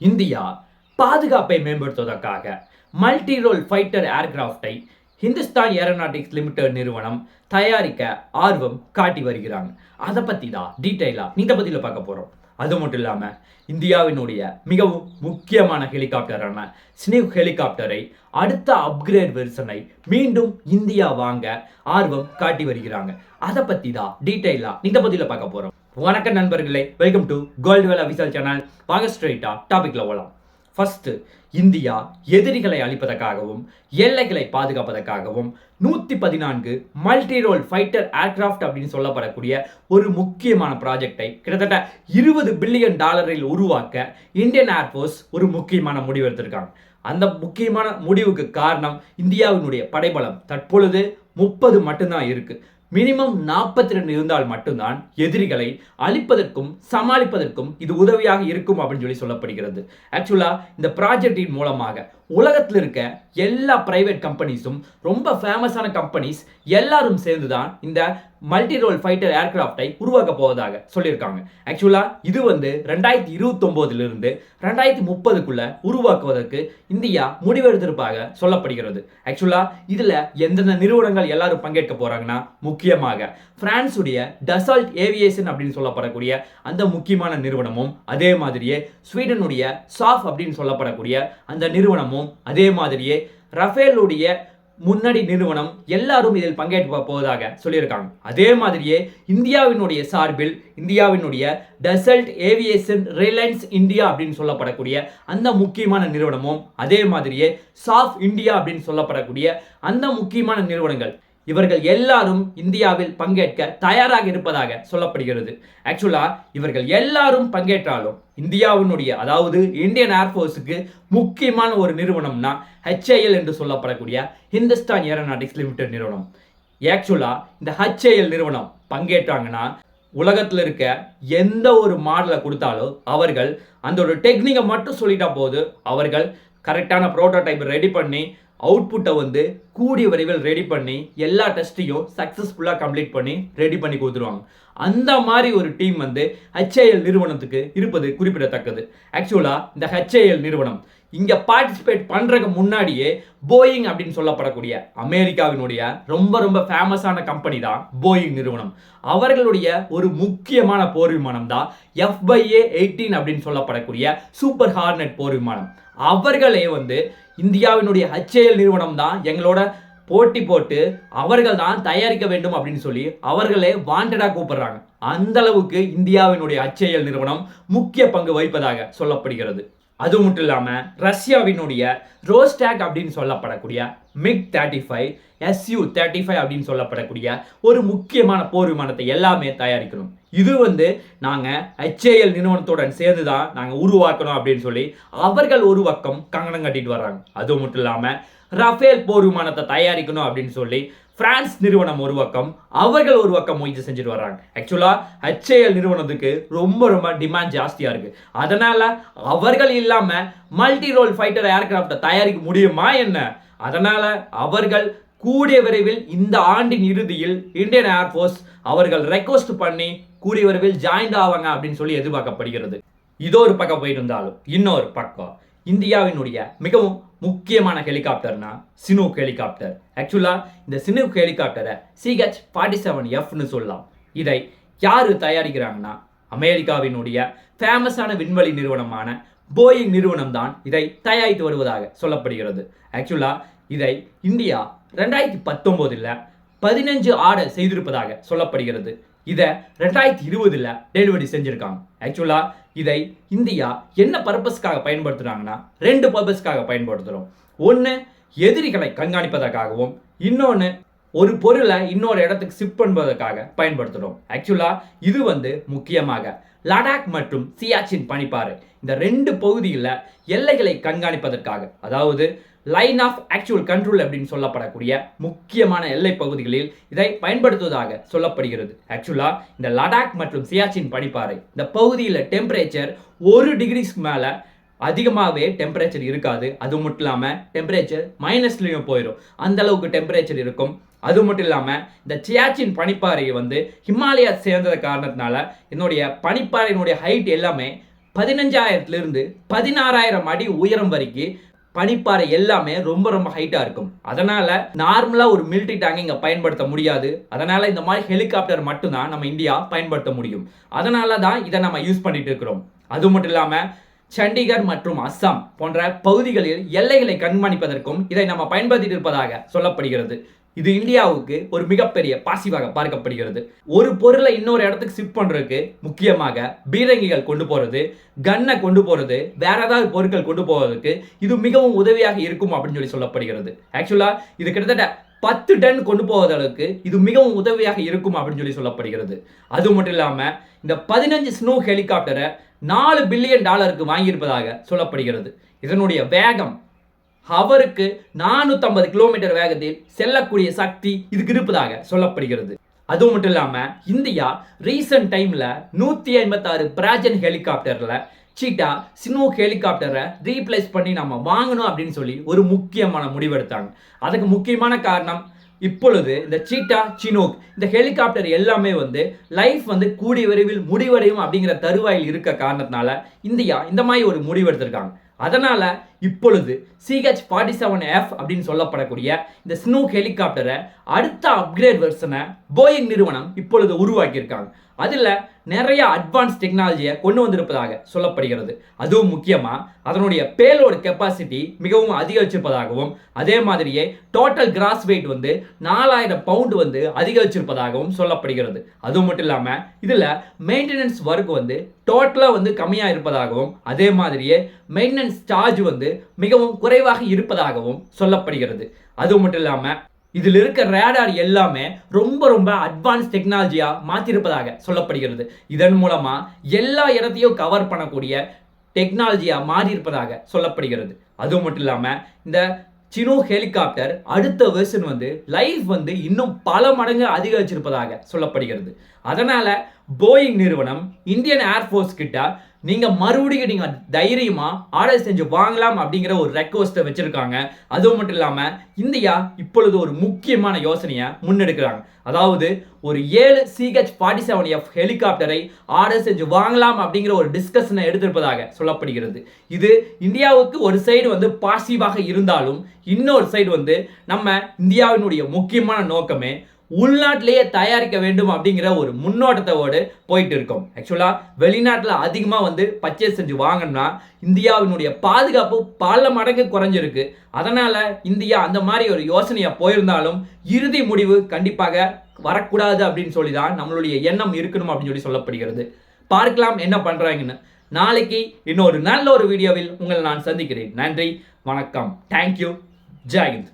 India பாதுகாப்பை மேம்படுத்துவதற்காக multi role fighter ஏர்கிராஃப்டை ஹிந்துஸ்தான் ஏரோநாட்டிக்ஸ் லிமிடெட் நிறுவனம் தயாரிக்க ஆர்வம் காட்டி வருகிறாங்க. அதை பற்றி தான் டீட்டெயிலாக இந்த பதிவில் பார்க்க போகிறோம் அது மட்டும் இல்லாமல் இந்தியாவினுடைய மிகவும் முக்கியமான ஹெலிகாப்டரான ஸ்னீவ் ஹெலிகாப்டரை அடுத்த அப்கிரேட் வெர்ஷனை மீண்டும் இந்தியா வாங்க ஆர்வம் காட்டி வருகிறாங்க. அதை பற்றி தான் டீட்டெயிலாக இந்த பதிவில் பார்க்க போகிறோம் வணக்கம் நண்பர்களே welcome to gold Vel official channel வாங்க ஸ்ட்ரெயிட்டா டாபிக்ல போகலாம் ஃபஸ்ட்டு இந்தியா எதிரிகளை அழிப்பதற்காகவும் எல்லைகளை பாதுகாப்பதற்காகவும் நூற்றி பதினான்கு மல்டி ரோல் ஃபைட்டர் ஏர்கிராஃப்ட் அப்படின்னு சொல்லப்படக்கூடிய ஒரு முக்கியமான ப்ராஜெக்டை கிட்டத்தட்ட இருபது பில்லியன் டாலரில் உருவாக்க இந்தியன் ஏர்ஃபோர்ஸ் ஒரு முக்கியமான முடிவு எடுத்திருக்காங்க. அந்த முக்கியமான முடிவுக்கு காரணம் இந்தியாவினுடைய படைபலம். தற்பொழுது முப்பது மட்டும்தான் இருக்குது மினிமம் நாற்பத்தி ரெண்டு இருந்தால் மட்டும்தான் எதிரிகளை அழிப்பதற்கும் சமாளிப்பதற்கும் இது உதவியாக இருக்கும் அப்படின்னு சொல்லி சொல்லப்படுகிறது. ஆக்சுவலாக இந்த ப்ராஜெக்டின் மூலமாக உலகத்தில் இருக்க எல்லா பிரைவேட் கம்பெனிஸும் ரொம்ப ஃபேமஸான கம்பெனிஸ் எல்லாரும் சேர்ந்து தான் இந்த மல்டி ரோல் ஃபைட்டர் ஏர்கிராஃப்டை உருவாக்க போவதாக சொல்லியிருக்காங்க. ஆக்சுவலா இது வந்து ரெண்டாயிரத்தி இருபத்தொம்போதிலிருந்து ரெண்டாயிரத்தி முப்பதுக்குள்ள உருவாக்குவதற்கு இந்தியா முடிவெடுத்திருப்பாக சொல்லப்படுகிறது. ஆக்சுவலா இதில் எந்தெந்த நிறுவனங்கள் எல்லாரும் பங்கேற்க போகிறாங்கன்னா முக்கியமாக பிரான்ஸுடைய டசால்ட் ஏவியேஷன் அப்படின்னு சொல்லப்படக்கூடிய அந்த முக்கியமான நிறுவனமும் அதே மாதிரியே ஸ்வீடனுடைய சாஃப் அப்படின்னு சொல்லப்படக்கூடிய அந்த நிறுவனமும் அதே மாதிரியே ரஃபேலுடைய முன்னணி நிறுவனம் எல்லாரும் இதில் பங்கேற்க போவதாக சொல்லியிருக்காங்க. அதே மாதிரியே இந்தியாவினுடைய சார்பில் இந்தியாவினுடைய டசல்ட் ஏவியேஷன் ரிலையன்ஸ் இந்தியா அப்படின்னு சொல்லப்படக்கூடிய அந்த முக்கியமான நிறுவனமும் அதே மாதிரியே சாஃப் இந்தியா அப்படின்னு சொல்லப்படக்கூடிய அந்த முக்கியமான நிறுவனங்கள் இவர்கள் எல்லாரும் இந்தியாவில் பங்கேற்க தயாராக இருப்பதாக சொல்லப்படுகிறது. ஆக்சுவலா இவர்கள் எல்லாரும் பங்கேற்றாலும் இந்தியாவினுடைய அதாவது இந்தியன் ஏர்ஃபோர்ஸுக்கு முக்கியமான ஒரு நிறுவனம்னா ஹெச்ஏஎல் என்று சொல்லப்படக்கூடிய ஹிந்துஸ்தான் ஏரோநாட்டிக்ஸ் லிமிடெட் நிறுவனம். ஆக்சுவலா இந்த ஹெச்ஏஎல் நிறுவனம் பங்கேற்றாங்கன்னா உலகத்தில் இருக்க எந்த ஒரு மாடலை கொடுத்தாலும் அவர்கள் அந்த ஒரு டெக்னிக்கை மட்டும் சொல்லிட்டா போது அவர்கள் கரெக்டான ப்ரோட்டோடைப் ரெடி பண்ணி அவுட்புட்டை வந்து கூடிய விரைவில் ரெடி பண்ணி எல்லா டெஸ்ட்டையும் சக்ஸஸ்ஃபுல்லாக கம்ப்ளீட் பண்ணி ரெடி பண்ணி கொடுத்துருவாங்க. அந்த மாதிரி ஒரு டீம் வந்து ஹெச்ஐஎல் நிறுவனத்துக்கு இருப்பது குறிப்பிடத்தக்கது. ஆக்சுவலாக இந்த ஹெச்ஐஎல் நிறுவனம் இங்கே பார்ட்டிசிபேட் பண்ணுறதுக்கு முன்னாடியே போயிங் அப்படின்னு சொல்லப்படக்கூடிய அமெரிக்காவினுடைய ரொம்ப ரொம்ப ஃபேமஸான கம்பெனி தான் போயிங் நிறுவனம். அவர்களுடைய ஒரு முக்கியமான போர் விமானம் தான் எஃப்பைஏ எயிட்டீன் அப்படின்னு சொல்லப்படக்கூடிய சூப்பர் ஹார்னெட் போர் விமானம். அவர்களே வந்து இந்தியாவினுடைய ஹச்ஏஎல் நிறுவனம் தான் எங்களோட போட்டி போட்டு அவர்கள் தான் தயாரிக்க வேண்டும் அப்படின்னு சொல்லி அவர்களே வாண்டடாக கூப்பிடுறாங்க. அந்த அளவுக்கு இந்தியாவினுடைய அச்செயல் நிறுவனம் முக்கிய பங்கு வகிப்பதாக சொல்லப்படுகிறது. அது மட்டும் இல்லாமல் ரஷ்யாவினுடைய ரோஸ்டாக் அப்படின்னு சொல்லப்படக்கூடிய MiG thirty five SU thirty five அப்படின்னு சொல்லப்படக்கூடிய ஒரு முக்கியமான போர் விமானத்தை எல்லாமே தயாரிக்கணும். இது வந்து நாங்கள் ஹெச்ஏஎல் நிறுவனத்துடன் சேர்ந்து தான் நாங்கள் உருவாக்கணும் அப்படின்னு சொல்லி அவர்கள் ஒரு பக்கம் கங்கணம் கட்டிட்டு வர்றாங்க. அது மட்டும் இல்லாமல் ரஃபேல் போர் விமானத்தை தயாரிக்கணும் அப்படின்னு சொல்லி பிரான்ஸ் நிறுவனம் ஒரு பக்கம் அவர்கள் ஒரு பக்கம் முயற்சி செஞ்சுட்டு வர்றாங்க. ஆக்சுவலா ஹெச்ஏஎல் நிறுவனத்துக்கு ரொம்ப ரொம்ப டிமாண்ட் ஜாஸ்தியாக இருக்கு. அதனால அவர்கள் இல்லாமல் மல்டி ரோல் ஃபைட்டர் ஏர்கிராஃப்டை தயாரிக்க முடியுமா என்ன? அதனால அவர்கள் கூடிய விரைவில் இந்த ஆண்டின் இறுதியில் இந்தியன் ஏர்ஃபோர்ஸ் அவர்கள் ரெக்வஸ்ட் பண்ணி கூடிய விரைவில் ஜாயின் ஆவாங்க அப்படின்னு சொல்லி எதிர்பார்க்கப்படுகிறது. இதோ ஒரு பக்கம் போயிட்டு இருந்தாலும் இன்னொரு பக்கம் இந்தியாவினுடைய மிகவும் முக்கியமான ஹெலிகாப்டர்னா சினூக் ஹெலிகாப்டர். ஆக்சுவலாக இந்த சினூக் ஹெலிகாப்டரை சிஹெச் ஃபார்ட்டி செவன் எஃப்னு சொல்லலாம். இதை யார் தயாரிக்கிறாங்கன்னா அமெரிக்காவினுடைய ஃபேமஸான விண்வெளி நிறுவனமான போயிங் நிறுவனம் தான் இதை தயாரித்து வருவதாக சொல்லப்படுகிறது. ஆக்சுவலாக இதை இந்தியா ரெண்டாயிரத்தி பத்தொம்போதில் பதினஞ்சு ஆர்டர் செய்திருப்பதாக சொல்லப்படுகிறது. இதை ரெண்டாயிரத்தி இருபதில் டெலிவரி செஞ்சுருக்காங்க. ஆக்சுவலா இதை இந்தியா என்ன பர்பஸ்க்காக பயன்படுத்துகிறாங்கன்னா ரெண்டு பர்பஸ்க்காக பயன்படுத்துகிறோம் ஒன்று எதிரிகளை கண்காணிப்பதற்காகவும் இன்னொன்று ஒரு பொருளை இன்னொரு இடத்துக்கு ஷிஃப்ட் பண்ணுவதற்காக பயன்படுத்துகிறோம் ஆக்சுவலாக இது வந்து முக்கியமாக லடாக் மற்றும் சியாச்சின் பனிப்பாறை. இந்த ரெண்டு பகுதியில் எல்லைகளை கண்காணிப்பதற்காக அதாவது லைன் ஆஃப் ஆக்சுவல் கண்ட்ரோல் அப்படின்னு சொல்லப்படக்கூடிய முக்கியமான எல்லை பகுதிகளில் இதை பயன்படுத்துவதாக சொல்லப்படுகிறது. ஆக்சுவலாக இந்த லடாக் மற்றும் சியாச்சின் பனிப்பாறை இந்த பகுதியில் டெம்பரேச்சர் ஒரு டிகிரிஸ்க்கு மேலே அதிகமாகவே டெம்பரேச்சர் இருக்காது. அது மட்டும் இல்லாமல் டெம்பரேச்சர் மைனஸ்லேயும் போயிடும் அந்த அளவுக்கு டெம்பரேச்சர் இருக்கும். அது மட்டும் இல்லாமல் இந்த சியாச்சின் பனிப்பாறையை வந்து ஹிமாலயா சேர்ந்தது காரணத்தினால என்னுடைய பனிப்பாறையினுடைய ஹைட் எல்லாமே பதினஞ்சாயிரத்துலேருந்து பதினாறாயிரம் அடி உயரம் வரைக்கும் பனிப்பாறை எல்லாமே ரொம்ப ரொம்ப ஹைட்டாக இருக்கும். அதனால் நார்மலாக ஒரு மிலிட்டரி டேங்கை இங்கே பயன்படுத்த முடியாது. அதனால் இந்த மாதிரி ஹெலிகாப்டர் மட்டும்தான் நம்ம இந்தியா பயன்படுத்த முடியும். அதனால தான் இதை நம்ம யூஸ் பண்ணிட்டு இருக்கிறோம். அது மட்டும் இல்லாமல் சண்டிகர் மற்றும் அஸ்ஸாம் போன்ற பகுதிகளில் எல்லைகளை கண்காணிப்பதற்கும் இதை நம்ம பயன்படுத்திட்டு இருப்பதாக சொல்லப்படுகிறது. இது இந்தியாவுக்கு ஒரு மிகப்பெரிய பாசிவாக பார்க்கப்படுகிறது. ஒரு பொருளை இன்னொரு இடத்துக்கு ஷிஃப்ட் பண்ணுறதுக்கு முக்கியமாக பீரங்கிகள் கொண்டு போகிறது கன்னை கொண்டு போகிறது வேற ஏதாவது பொருட்கள் கொண்டு போவதற்கு இது மிகவும் உதவியாக இருக்கும் அப்படின்னு சொல்லி சொல்லப்படுகிறது. ஆக்சுவலாக இது கிட்டத்தட்ட பத்து டன் கொண்டு போவதற்கு இது மிகவும் உதவியாக இருக்கும் அப்படின்னு சொல்லி சொல்லப்படுகிறது. அது மட்டும் இல்லாமல் இந்த பதினஞ்சு ஸ்னோ ஹெலிகாப்டரை நாலு பில்லியன் டாலருக்கு வாங்கியிருப்பதாக சொல்லப்படுகிறது. இதனுடைய வேகம் ஹவருக்கு நானூற்றம்பது கிலோமீட்டர் வேகத்தில் செல்லக்கூடிய சக்தி இதுக்கு இருப்பதாக சொல்லப்படுகிறது. அது மட்டும் இல்லாமல் இந்தியா ரீசன்ட் டைமில் நூற்றி ஐம்பத்தாறு பிராஜன் ஹெலிகாப்டரில் சீட்டா சினோக் ஹெலிகாப்டரை ரீப்ளேஸ் பண்ணி நம்ம வாங்கணும் அப்படின்னு சொல்லி ஒரு முக்கியமான முடிவெடுத்தாங்க அதுக்கு முக்கியமான காரணம் இப்பொழுது இந்த சீட்டா சினோக் இந்த ஹெலிகாப்டர் எல்லாமே வந்து லைஃப் வந்து கூடிய விரைவில் முடிவடையும் அப்படிங்கிற தருவாயில் இருக்க காரணத்தினால இந்தியா இந்த மாதிரி ஒரு முடிவெடுத்திருக்காங்க அதனால இப்பொழுது சிஹெச் ஃபார்ட்டி செவன் எஃப் அப்படின்னு சொல்லப்படக்கூடிய இந்த ஸ்னூக் ஹெலிகாப்டரை அடுத்த அப்கிரேட் வெர்ஷனை போயிங் நிறுவனம் இப்பொழுது உருவாக்கியிருக்காங்க. அதில் நிறைய அட்வான்ஸ் டெக்னாலஜியை கொண்டு வந்திருப்பதாக சொல்லப்படுகிறது. அதுவும் முக்கியமாக அதனுடைய பேலோடு கெப்பாசிட்டி மிகவும் அதிகரிச்சிருப்பதாகவும் அதே மாதிரியே டோட்டல் கிராஸ் வெயிட் வந்து நாலாயிரம் பவுண்டு வந்து அதிகரிச்சிருப்பதாகவும் சொல்லப்படுகிறது. அதுவும் மட்டும் இல்லாமல் இதில் மெயின்டெனன்ஸ் ஒர்க் வந்து டோட்டலாக வந்து கம்மியாக இருப்பதாகவும் அதே மாதிரியே மெயின்டெனன்ஸ் சார்ஜ் வந்து மிகவும் குறைவாக இருப்பதாகவும் சொல்லப்படுகிறது. அது மட்டும் இல்லாமல் இதில் இருக்க ரேடார் எல்லாமே ரொம்ப ரொம்ப அட்வான்ஸ் டெக்னாலஜியாக மாற்றிருப்பதாக சொல்லப்படுகிறது. இதன் மூலமாக எல்லா இடத்தையும் கவர் பண்ணக்கூடிய டெக்னாலஜியாக மாறி இருப்பதாக சொல்லப்படுகிறது. அது மட்டும் இல்லாமல் இந்த சினோ ஹெலிகாப்டர் அடுத்த வெர்ஷன் வந்து லைஃப் வந்து இன்னும் பல மடங்கு அதிகரிச்சிருப்பதாக சொல்லப்படுகிறது. அதனால் போயிங் நிறுவனம் இந்தியன் ஏர்ஃபோர்ஸ் கிட்ட நீங்க மறுபடியும் நீங்க தைரியமா ஆர்டர் செஞ்சு வாங்கலாம் அப்படிங்கிற ஒரு ரெக்வஸ்ட்டை வச்சிருக்காங்க. அதுவும் மட்டும் இல்லாம இந்தியா இப்பொழுது ஒரு முக்கியமான யோசனையை முன்னெடுக்கிறாங்க. அதாவது ஒரு ஏழு சிஹெச் ஃபார்ட்டி செவன் எஃப் ஹெலிகாப்டரை ஆர்டர் செஞ்சு வாங்கலாம் அப்படிங்கிற ஒரு டிஸ்கஷனை எடுத்திருப்பதாக சொல்லப்படுகிறது. இது இந்தியாவுக்கு ஒரு சைடு வந்து பாசிட்டிவாக இருந்தாலும் இன்னொரு சைடு வந்து நம்ம இந்தியாவினுடைய முக்கியமான நோக்கமே உள்நாட்டிலேயே தயாரிக்க வேண்டும் அப்படிங்கிற ஒரு முன்னோட்டத்தோடு போயிட்டு இருக்கோம். ஆக்சுவலாக வெளிநாட்டில் அதிகமாக வந்து பர்ச்சேஸ் செஞ்சு வாங்கினா இந்தியாவினுடைய பாதுகாப்பு பல மடங்கு குறைஞ்சிருக்கு. அதனால் இந்தியா அந்த மாதிரி ஒரு யோசனையாக போயிருந்தாலும் இறுதி முடிவு கண்டிப்பாக வரக்கூடாது அப்படின்னு சொல்லி தான் நம்மளுடைய எண்ணம் இருக்கணும் அப்படின்னு சொல்லி சொல்லப்படுகிறது. பார்க்கலாம் என்ன பண்ணுறாங்கன்னு நாளைக்கு இன்னொரு நல்ல ஒரு வீடியோவில் உங்களை நான் சந்திக்கிறேன். நன்றி வணக்கம். தேங்க்யூ ஜெயந்த்